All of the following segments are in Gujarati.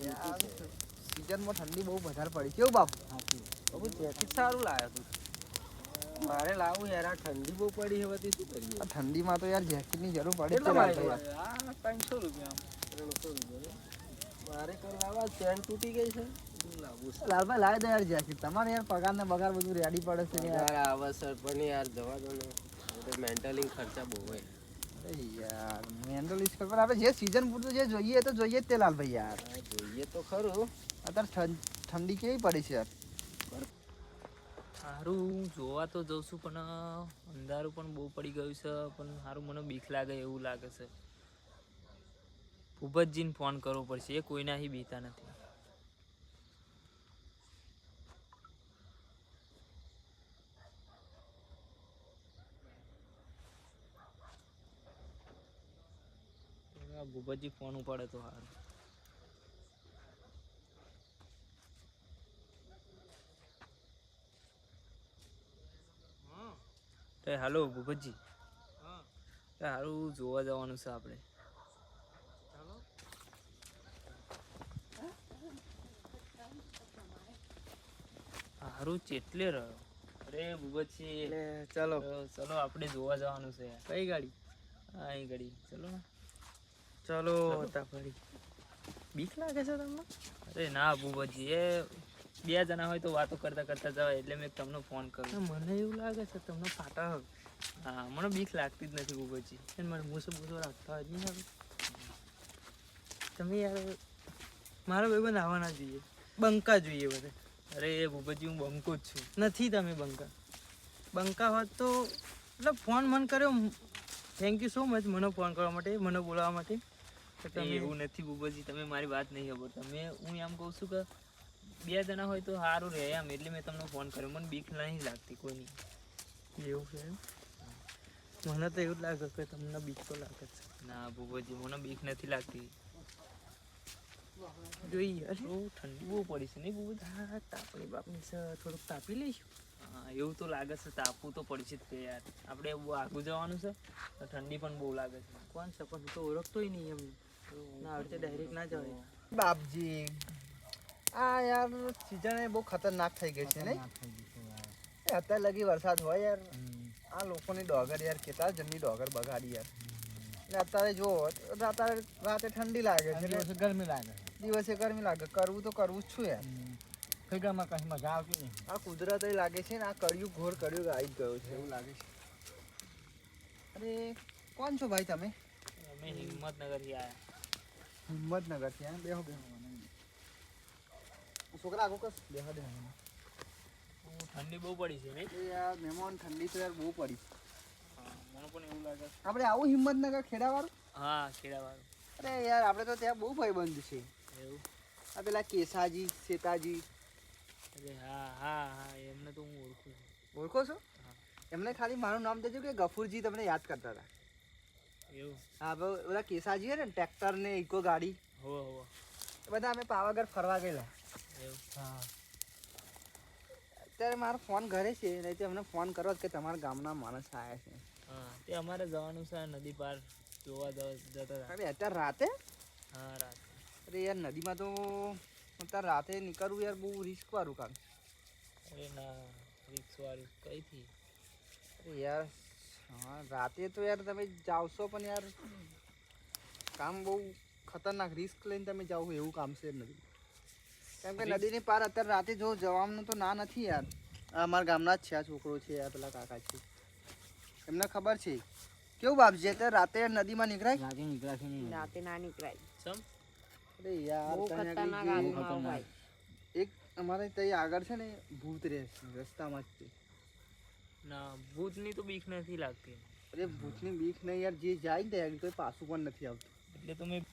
સીઝનમાં ઠંડી બહુ વધારે પડી. કેવું બાપ? બાપુ જેકેટ સારું લાવ્યો તું. મારે લાવવું યાર આ ઠંડી બહુ પડી હવે શું કરીએ? આ ઠંડીમાં તો યાર જેકેટની જરૂર પડે ત્રણસો રૂપિયા ત્રણસો રૂપિયા મારે લાવવા ચેન તૂટી ગઈ છે? લાલભાઈ લાવી દે યાર જેકેટ. તમારે યાર પગાર ને બગાર બધું રેડી પડે છે યાર. આવે સર પણ યાર જવા દો ને. મેન્ટલી ખર્ચા બહુ હોય. યાર મેન્ડલ ઇસ્કર પર આપણે જે સીઝન પૂરતું જે જોઈએ તો જોઈએ જ તે લાલભાઈ યાર. જોઈએ તો ખરું. અત્યારે ઠંડી કેવી પડી છે યાર? સારું જોવા તો જઉં છું પણ અંધારું પણ બહુ પડી ગયું છે પણ સારું મને બીક લાગે એવું લાગે છે. ભૂપતજીને ફોન કરવો પડશે એ કોઈના અહીં બીતા નથી. આ ભૂપતજી ફોન ઉપાડે તો હાર. એ હાલો ભૂપતજી એ હારું જોવા જવાનું છે આપણે. હારું ચેટલે રહ્યો? અરે ભૂપતજી ચલો. તો આપણે જોવા જવાનું છે. કઈ ગાડી? હા ગાડી. ચલો ને. ચલો. તાપડી બીક લાગે છે તમને? અરે ના બુબજી એ બે જણા હોય તો વાતો કરતા કરતા જવાય એટલે મેં તમને ફોન કર્યો. મને એવું લાગે છે તમને ફાટા હા મને બીક લાગતી જ નથી બુબજી એને મને મૂસો મૂસો રાખતા હોય નહીં હવે. તમે યાર મારા ભાઈબંધ આવવાના જોઈએ. બંકા જોઈએ બધે. અરે ભૂપતજી હું બંકો જ છું. નથી તમે બંકા. બંકા હોત તો એટલે ફોન મન કર્યો. થેન્ક યુ સો મચ મને ફોન કરવા માટે મને બોલાવવા માટે. એ એવું નથી બુબજી તમે મારી વાત નહીં ખબર તમે હું એમ કહું છું કે બે જણા હોય તો સારું રહે એમ એટલે મેં તમને ફોન કર્યો. મને બીક નહીં લાગતી કોઈની. એવું છે મને તો એવું લાગે કે તમને બીક તો લાગે છે. ના ભૂપતજી મને બીક નથી લાગતી. જોઈએ અરે. બહુ ઠંડી બહુ પડી છે નહીં ભૂપતજી હા તાપણી બાપણી છે. થોડુંક તાપી લઈશું. હા એવું તો લાગે છે તાપવું તો પડશે જ તે યાર. આપણે બહુ આગું જવાનું છે ઠંડી પણ બહુ લાગે છે. કોણ છે? પણ તો ઓળખતોય નહીં એમ ના આવડે ડાયરેક્ટ ના જવાય. બાપજી. આ યાર સિઝન બહુ ખતરનાક થઈ ગઈ છે નહીં? અત્યારે લગી વરસાદ હોય યાર. આ લોકોની ડોગર યાર કેટલા જણની ડોગર બગાડી યાર. ને અત્યારે જો અત્યારે રાતે ઠંડી લાગે છે દિવસે ગરમી લાગે દિવસે ગરમી લાગે. કરવું તો કરવું જ છું યાર. ફેગામાં કઈ મજા આવતી નહીં. આ કુદરત લાગે છે ને આ કર્યું ઘોર કર્યું આવી ગયો છે. એવું લાગે છે. અરે કોણ છો ભાઈ તમે? અમે હિંમતનગરથી આવ્યા હિંમતનગરથી બેહો બેહો છોકરા આગો કસ? બેહો દે ઠંડી બહુ પડી છે નહીં? યાર મહેમાન ઠંડી છે યાર બહુ પડી. મને પણ એવું લાગે. આપણે આવું હિંમતનગર ખેડાવાળું? હા ખેડાવાળું. અરે યાર આપણે તો ત્યાં બહુ ભાઈબંધ છે. એવું? આ પેલા કેસાજી સેતાજી અરે હા હા હા એમને તો હું ઓળખું છું. ઓળખો છો? એમને ખાલી મારું નામ દેજો કે ગફુરજી તમને યાદ કરતા હતા. એવું? હા પેલા કેસાજી હે ને ટ્રેક્ટર ને ઇકો ગાડી. હો હો બધા અમે પાવાગઢ ફરવા ગયેલા. એવું? હા. અત્યારે મારો ફોન ઘરે છે નહીં તો અમને ફોન કરો કે તમારા ગામના માણસ આવ્યા છે. હા તે અમારે જવાનું છે નદી પાર જોવા જતા અરે અત્યારે રાતે? હા રાતે. અરે યાર નદીમાં તો અત્યારે રાતે નીકળવું યાર બહુ રિસ્ક વાળું કામ. અરે ના રિસ્ક વાળું કઈથી? અરે યાર હા રાતે તો યાર તમે જાવશો પણ યાર કામ બહુ ખતરનાક રિસ્ક લઈને તમે જાઓ એવું કામ છે નદી કેમ કે નદીની પાર અત્યારે રાતે જો જવાનું તો ના નથી યાર. અમારા ગામના જ છે આ છોકરો છે આ પેલા કાકા છે. એમને ખબર છે? કેવું બાપજી અત્યારે રાતે નદીમાં નીકળાય? રાતે નીકળાશે નહીં રાતે ના નીકળાય. સમ અરે યાર બહુ ખતરનાક એક અમારે ત્યાં આગળ છે ને ભૂત રહે છે રસ્તામાં જ તે. ના ભૂતની તો બીક નથી લાગતી. અરે ભૂતની બીક નહીં યાર જે જાય ને ત્યાં કોઈ પાછું પણ નથી આવતું. એટલે તો મેં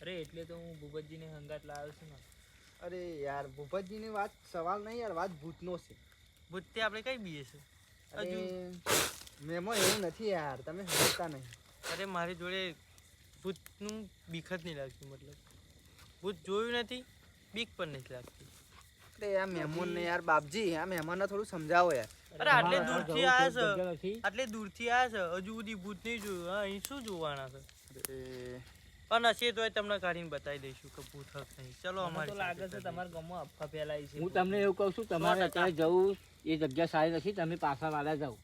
અરે એટલે તો હું ભૂપતજીને હંગાત લાવ્યો છું ને. અરે યાર ભૂપતજીની વાત સવાલ નહીં યાર વાત ભૂતનો છે. ભૂત તે આપણે કઈ બીએ છે? હજુ. મેમો એવું નથી યાર તમે સમજતા નહીં. અરે મારી જોડે ભૂતનું બીક જ નહીં લાગતું મતલબ. ભૂત જોયું નથી બીક પણ નથી લાગતી. અરે આ મહેમાન ને યાર બાપજી આ મહેમાનને થોડું સમજાવો યાર. અરે આટલે દૂરથી આયા છે. આટલે દૂરથી આયા છે. હજુ સુધી ભૂત નહીં જોયું. હા અહીં શું જોવાના છે? અરે. પણ હશે તોય તમને કાઢીને બતાવી દઈશું કે ભૂત હક નહીં. ચલો અમારે તો લાગે છે તમારા ગામમાં અફવા ફેલાય છે. હું તમને એવું કહું છું તમારે અત્યારે જવું એ જગ્યા સારી નથી તમે પાછા વાળા જાઓ.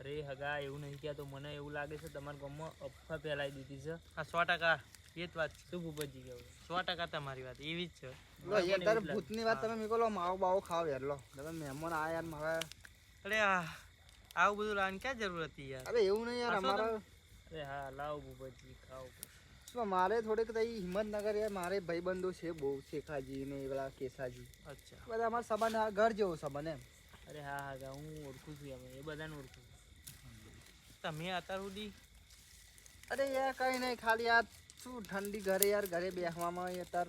અરે હગા એવું નહીં કહેતો મને એવું લાગે છે તમારા ગામમાં અફવા ફેલાઈ દીધી છે. હા સો ટકા. એ જ વાત શું ભૂપતજી કહેવું સો ટકા તમારી વાત એવી જ છે. લો યાર તારે ભૂતની વાત તમે લો માવો બાવો ખાવ યાર લો. તમે મહેમાન આ યાર મારા. અરે આ આવું બધું લાવવાની ક્યાં જરૂર હતી યાર? અરે એવું નહીં યાર અમારા અરે હા લાવ ભૂપતજી ખાવ મારે થોડીક તઈ હિંમતનગર યાર મારે ભાઈબંધો છે બહુ શેખાજી ને પેલા કેસાજી. અચ્છા. બધા અમારા સંબંધ આ ઘર જેવો સંબંધ એમ. અરે હા હા હા, ઓળખું છું એ બધાને ઓળખું છું. તમે અત્યાર સુધી? અરે યાર કઈ નહીં ખાલી યાર શું ઠંડી ઘરે યાર ઘરે બેસવામાં અત્યાર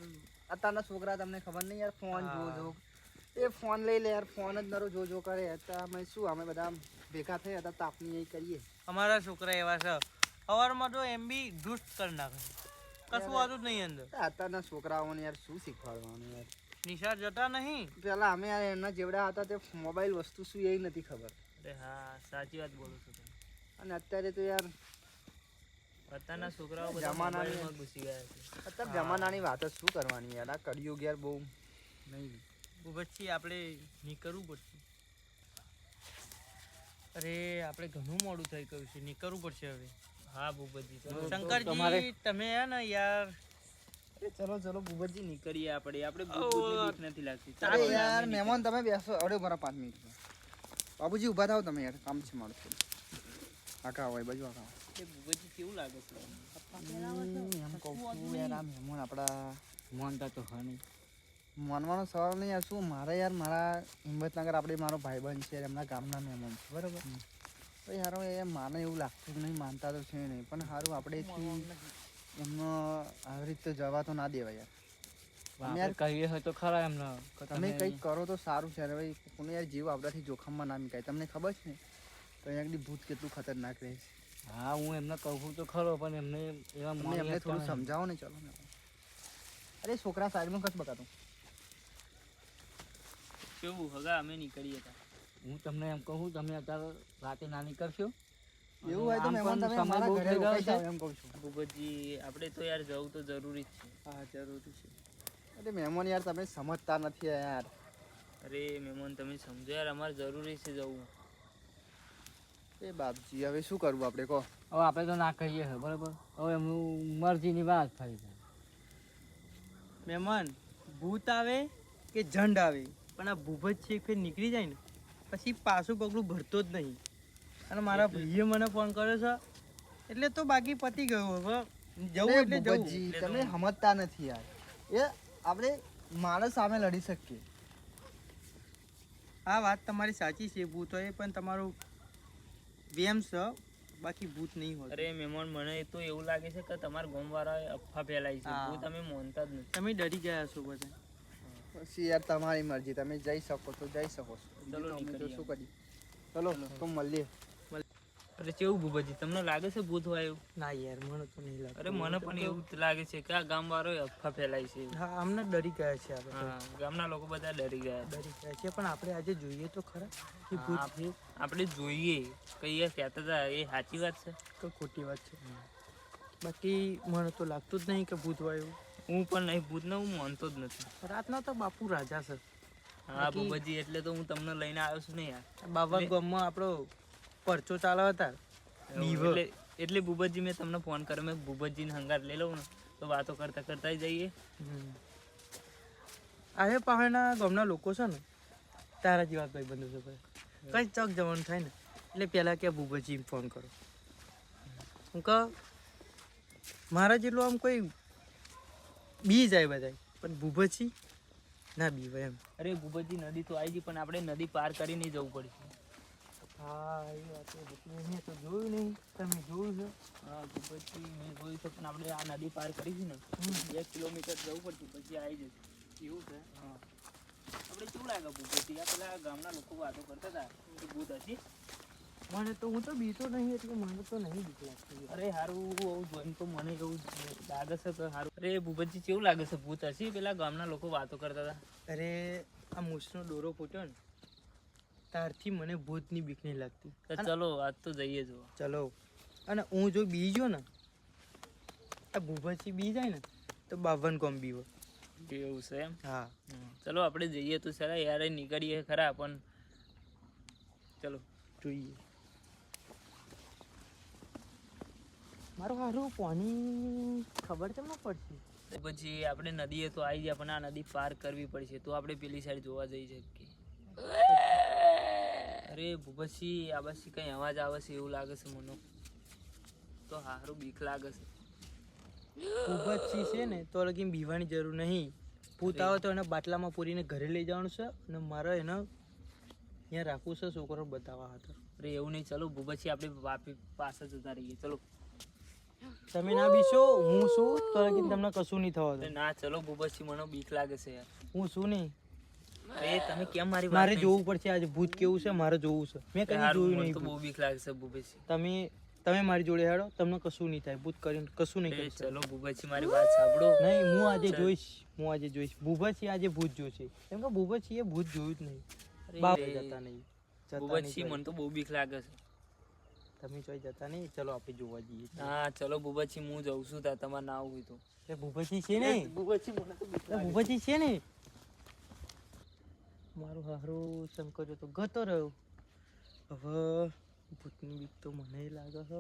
અત્યારના છોકરા તમને ખબર નહીં યાર ફોન જો જો એ ફોન લઈ લે યાર ફોન જ નરો જો જો કરે. તો અમે શું અમે બધા ભેગા થઈ હતા તાપની અહીં કરીએ. અમારા છોકરા એવા છે. સવારમાં તો એમ બી દુષ્ટ કરી નાખે કશું આવતું જ નહીં અંદર. અત્યારના છોકરાઓને યાર શું શીખવાડવાનું યાર? નિશાળ જતા નહીં. પેલા અમે યાર એમના જેવડા હતા તે મોબાઈલ વસ્તુ શું એ નથી ખબર. અરે હા સાચી વાત બોલું છું અને અત્યારે તો યાર અત્યારના છોકરાઓ જમાનામાં ઘૂસી ગયા છે. અત્યારે જમાનાની વાત જ શું કરવાની યાર? આ કળિયુગ યાર બહુ નહીં. પછી આપણે નીકળવું પડશે. અરે આપણે ઘણું મોડું થઈ ગયું છે. નીકળવું પડશે હવે. હા ભૂપતજી. શંકરજી તમે હે ને યાર. ચલો ચલો ભૂપતજી નીકળીએ આપણે. આપણે નથી લાગતી. ચાલો યાર મહેમાન તમે બેસો. અરે મારા પાંચ મિનિટ બાબુજી ઊભા થાવ તમે યાર. કામ છે મારું. આખા હોય બાજુ આખા. ભૂપતજી કેવું લાગે છે? એમ કહું યાર આ મહેમાન આપણા માનતા તો હા નહીં. માનવાનો સવાલ નહીં યાર શું મારે યાર મારા હિંમતનગર આપણે મારો ભાઈબંધ છે એમના ગામના મહેમાન છે બરાબર? તો યાર એ માને એવું લાગતું જ નહીં માનતા તો છે નહીં પણ સારું આપણેથી એમનો આવી રીતે જવા તો ના દેવાય યાર. યાર- કહીએ હોય તો ખરા એમને. તમે કંઈક કરો તો સારું છે ભાઈ કોને યાર જીવ આપણાથી જોખમમાં ના મીકાય. તમને ખબર છે ને? તો અહીંયા ભૂત કેટલું ખતરનાક રહે છે. હા હું એમને કહું તો ખરો પણ એમને એવા એમને થોડું સમજાવો ને ચલો ને અરે છોકરા સાઈડમાં કશ બકાતું કેવું? હગા અમે નીકળીએ હતા હું તમને એમ કહું તમે અત્યારે રાતે ના નીકળશો એવું હોય તો મહેમાન તમે મારા ઘરે ગયો રોકાઈ છે. એમ કહું છું. ભૂપતજી આપણે તો યાર જવું તો જરૂરી જ છે. હા જરૂરી છે. અરે મહેમાન યાર તમે સમજતા નથી યાર. અરે મહેમાન તમે સમજો યાર અમારે જરૂરી છે જવું. એ બાપજી હવે શું કરવું આપણે? કહો. હવે આપણે તો ના કહીએ છે બરાબર? હવે એમનું મરજીની વાત ફરી જાય મહેમાન ભૂત આવે કે ઝંડ આવે? પણ આ ભૂભત છે ફેર નીકળી જાય ને પછી પાછું પગલું ભરતો જ નહીં. અને મારા ભાઈએ મને ફોન કર્યો છે એટલે તો બાકી પતી ગયું હવે જવું એટલે જવું. તમે સમજતા નથી યાર. એ આપણે માણસ સામે લડી શકીએ. આ વાત તમારી સાચી છે ભૂત હોય પણ તમારું વેમ છે બાકી ભૂત નહીં હોય. અરે મહેમાન મને તો એવું લાગે છે કે તમારા ગોમવાળા અફવા ફેલાય છે. ભૂત તમે માનતા જ નથી. તમે ડરી ગયા છો બધા. પછી યાર તમારી મરજી તમે જઈ શકો તો જઈ શકો છો. ચલો તો શું કરી ચલો. તો મળીએ. અરે કેવું ભૂપતજી તમને લાગે છે ભૂત હોય એવું? ના યાર મને તો નહીં લાગે અરે મને પણ એવું જ લાગે છે કે આ ગામવાળાએ અફવા ફેલાય છે હા આમને ડરી ગયા છે આ હા ગામના લોકો બધા ડરી ગયા ડરી ગયા છે પણ આપણે આજે જોઈએ તો ખરા કે ભૂત છે આપણે જોઈએ કઈ કહેતા હતા એ સાચી વાત છે. તો ખોટી વાત છે. બાકી મને તો લાગતું જ નહીં કે ભૂત હોય એવું. હું પણ નહીં ભૂતને હું માનતો જ નથી. રાતના તો બાપુ રાજા છે. હા બાકી- એટલે તો હું તમને લઈને આવ્યો છું ને યાર. બાબા ગામમાં આપણો પરચો ચાલવા હતા એટલે એટલે ભૂપતજી મેં તમને ફોન કર્યો. મેં ભૂપતજીને હંગાર લઈ લઉં ને તો વાતો કરતા કરતા જઈએ. અરે પહાડના ગામના લોકો છે ને તારા જેવા ભાઈ બંધુ છે ભાઈ. કઈ ચક જવાનું થાય ને એટલે પહેલાં કે ભૂપતજી ફોન કરો. હું કહ મારા જેટલું આમ કોઈ બી જાય બધા પણ ભૂપતજી ના બી એમ. અરે ભૂપતજી નદી તો આવી ગઈ પણ આપણે નદી પાર કરીને જવું પડશે. હા એ વાત મેં તો જોયું નહીં. તમે જોયું છે? હા મેં જોયું છે પણ આપણે આ નદી પાર કરીશું ને એક કિલોમીટર જવું પડશે પછી આવી જશે. એવું છે? હા. આપણે કેવું લાગે ભૂપતજી આ પેલા ગામના લોકો વાતો કરતા હતા કે ભૂત હશે મને તો હું તો બીતો નહીં એટલે મને તો નહીં બીક લાગતી. અરે હારું આવું જોઈને તો મને એવું લાગે છે કે હારું. અરે ભૂપતજી કેવું લાગે છે? ભૂત હશે પેલા ગામના લોકો વાતો કરતા હતા? અરે આ મૂછનો દોરો ફૂટ્યો ને તારથી મને ભૂતની બીક નહીં લાગતી. તો ચલો આજ તો જઈએ જો ચલો. અને હું જો બી જો ને આ ભૂપતજી બી જાય ને તો બાવન કોમ બી એવું છે એમ? હા. ચલો આપણે જઈએ તો સર યાર નીકળીએ ખરા પણ ચલો. જોઈએ. મારું હારું પાણી ખબર કેમ ના પડશે? પછી આપણે નદીએ તો આવી જાય પણ આ નદી પાર કરવી પડશે. તો આપણે પેલી સાઈડ જોવા જઈ શકીએ. અરે ભૂપતસિંહ આ બસી કઈ અવાજ આવે છે એવું લાગે છે મને. તો હારું બીક લાગે છે. ભૂપતસિંહ છે ને તો લગી બીવાની જરૂર નહીં. ભૂત આવે તો એને બાટલામાં પૂરીને ઘરે લઈ જવાનું છે અને મારે એને અહીંયા રાખવું છે છોકરો બતાવવા હતા અરે એવું નહીં ચલો ભૂપતસિંહ આપણે વાપી પાસે જતા રહીએ ચલો. તમે ના બીશો હું શું? તો લગી તમને કશું નહીં થવા ના ચલો ભૂપતસિંહ મને બીક લાગે છે યાર. હું શું નહીં? અરે તમે કેમ મારી મારે જોવું પડશે આજે. ભૂત કેવું છે? મારે જોવું છે. મેં કઈ જોયું નહીં બહુ બીક લાગે છે ભૂપતસિંહ તમે તમે મારી જોડે હેડો. તમને કશું નહીં થાય. ભૂત કરીને કશું નહીં ચલો ભૂપતસિંહ મારી વાત સાંભળો. નહીં હું આજે જોઈશ. હું આજે જોઈશ. ભૂપતસિંહ આજે ભૂત જોશે. કેમ કે ભૂપતસિંહ એ ભૂત જોયું જ નહીં. બાપ જતા નહીં. નહીં મને તો બહુ બીક લાગે છે. તમે ચોય જતા નહીં? ચલો આપણે જોવા જઈએ. હા ચલો ભૂપતસિંહ હું જઉં છું ત્યાં તમારે ના હોય તો. એ છે ને ભૂપતસિંહ મને તો છે. ને મારું હારું શંકર તો ગતો રહ્યો. હવે ભૂતની બીક તો મને લાગે હ,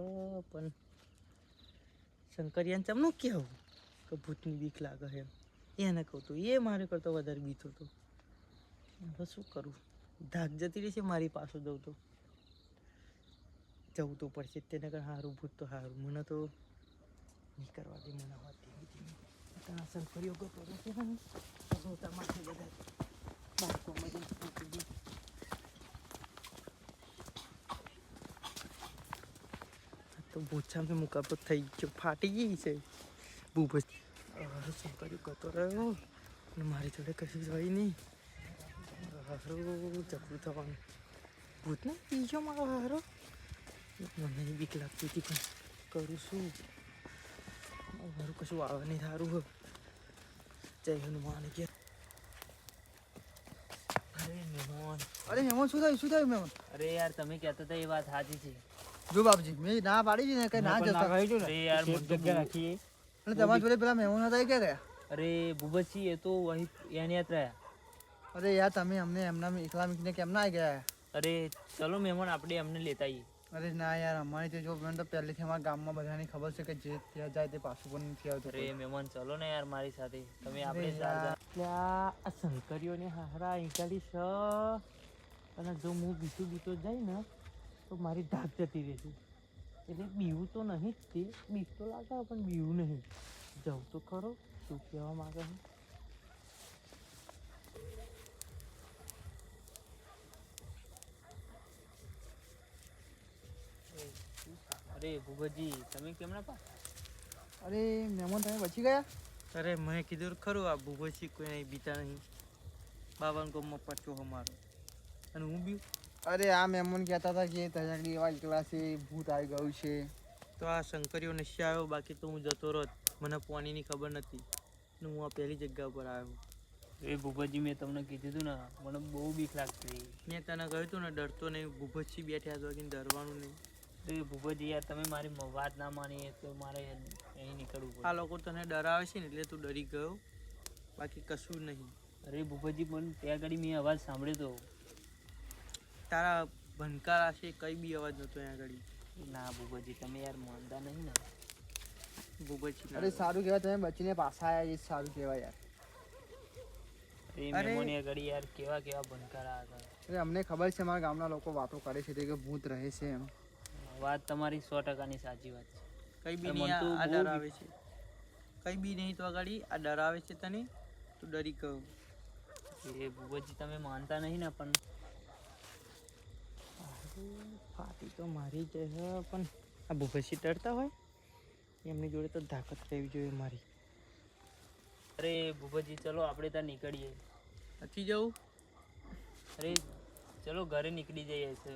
પણ શંકરિયાને ચમનું કહેવું કે ભૂતની બીક લાગે એમ એને કહું તો, એ મારે કરતો વધારે બીતો હતો. હવે શું કરું? ધાક જતી રહી છે મારી પાસે જવું તો. જવું તો પડશે તેને કારણે સારું ભૂત તો સારું મને તો નહીં કરવા દે, મને ધીમે શંકરીઓ ગતો રહેશે તો તમારે બધા તો ભૂછા મુકાબત થઈ ગયો ફાટી ગઈ છે ભૂભજ શું કર્યું ગતો રહ્યો મારી જોડે કશું હોય નહીં હારું જબરું થવાનું ભૂતને બીજો મારો હારો મને બીક લાગતી હતી પણ કરું શું મારું કશું આવે નહીં સારું જય હનુમાન કે અરે મહેમાન અરે હેમંત શું થયું શું થયું મેમ અરે યાર તમે કહેતા હતા એ વાત સાચી છે. જો બાપજી મેં ના પાડી છે ને કઈ ના જતા. અરે યાર મને તો બહુ- અને તમારા જોડે પેલા મહેમાન હતા એ કે ગયા અરે ભૂપતસિંહ એ તો વહી એની યાદ રહ્યા. અરે યાર તમે અમને એમના એકલા મીકને કેમ ના ગયા અરે ચલો મહેમાન આપણે એમને લેતા આવીએ અરે ના યાર અમારી તો જો મને તો પહેલેથી અમારા ગામમાં બધાની ખબર છે કે જે ત્યાં જાય તે પાછું પણ નથી આવતું અરે મહેમાન ચલો ને યાર મારી સાથે. તમે આપણે યાર. શંકરીઓને હારા અહીંકાળી સ. અને જો હું બીતું બીતો જાય ને તો મારી ધાક જતી રહેશે. એટલે બીવું તો નહીં જ તે બીક તો લાગે પણ બીવું નહીં. જવું તો ખરો શું કહેવા માંગે હું અરે ભૂપતજી તમે કેમ ના પાછા અરે મહેમાન તમે બચી ગયા? અરે મેં કીધું ખરું આ ભૂભજી કોઈ નહીં બીતા નહીં. બાવન ગમમાં પચ્યો અમારો. અને હું બી? અરે આ મેમોન કહેતા હતા કે તજાકડી એવા એકલા છે ભૂત આવી ગયું છે. તો આ શંકરીઓ નશી આવ્યો બાકી તો હું જતો રહ્યો. મને પોનીની ખબર નથી. ને હું આ પહેલી જગ્યા ઉપર આવ્યો એ ભૂપતજી મેં તમને કીધું હતું ને મને બહુ બીક લાગતી મેં તને કહ્યું હતું ને ડરતો નહીં ભૂપતજી બેઠ્યા તો કે ડરવાનું નહીં. તો એ ભૂપતજી યાર તમે મારી વાત ના માની તો મારે અહીં નીકળવું આ લોકો તને ડરાવે છે ને એટલે તું ડરી ગયો. બાકી કશું નહીં. અરે ભૂપતજી પણ ત્યાં આગળ મેં અવાજ સાંભળ્યો તારા ભનકાર હશે કઈ બી અવાજ નતો અહીંયા આગળ. ના ભૂપતજી તમે યાર માનતા નહીં ને. ભૂભચ્છી અરે સારું કહેવાય તમે બચીને પાછા આવ્યા એ સારું કહેવાય યાર. અરે. આગળ યાર કેવા કેવા ભનકારા હતા. અરે અમને ખબર છે અમારા ગામના લોકો વાતો કરે છે કે ભૂત રહે છે એમ. વાત તમારી સો ટકાની સાચી વાત છે. કઈ બી નહીં આ ડરાવે છે. કઈ બી નહીં તો આગળ આ ડરાવે છે તને તું ડરી કહું એ ભૂપતજી તમે માનતા નહીં ને પણ ફાટી તો મારી જ છે પણ આ ભૂભસી તરતા હોય? એમની જોડે તો તાકાત રહેવી જોઈએ મારી. અરે ભૂપતજી ચલો આપણે ત્યાં નીકળીએ. નથી જવું? અરે ચલો ઘરે નીકળી જઈએ છે.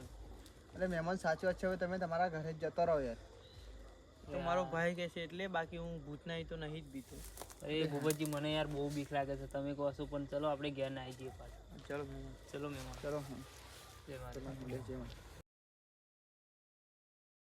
અરે મહેમાન સાચી વાત છે હવે તમે તમારા ઘરે જ જતો રહો યાર. તો મારો ભાઈ કહે છે એટલે બાકી હું ભૂતના તો નહીં જ બીતો. અરે ભૂપતજી મને યાર બહુ બીક લાગે છે તમે કહો છો પણ ચલો આપણે ઘેર ના આવી જઈએ પાછા. ચલો ચલો મહેમાન. ચલો હું જય માતા. જય માતા.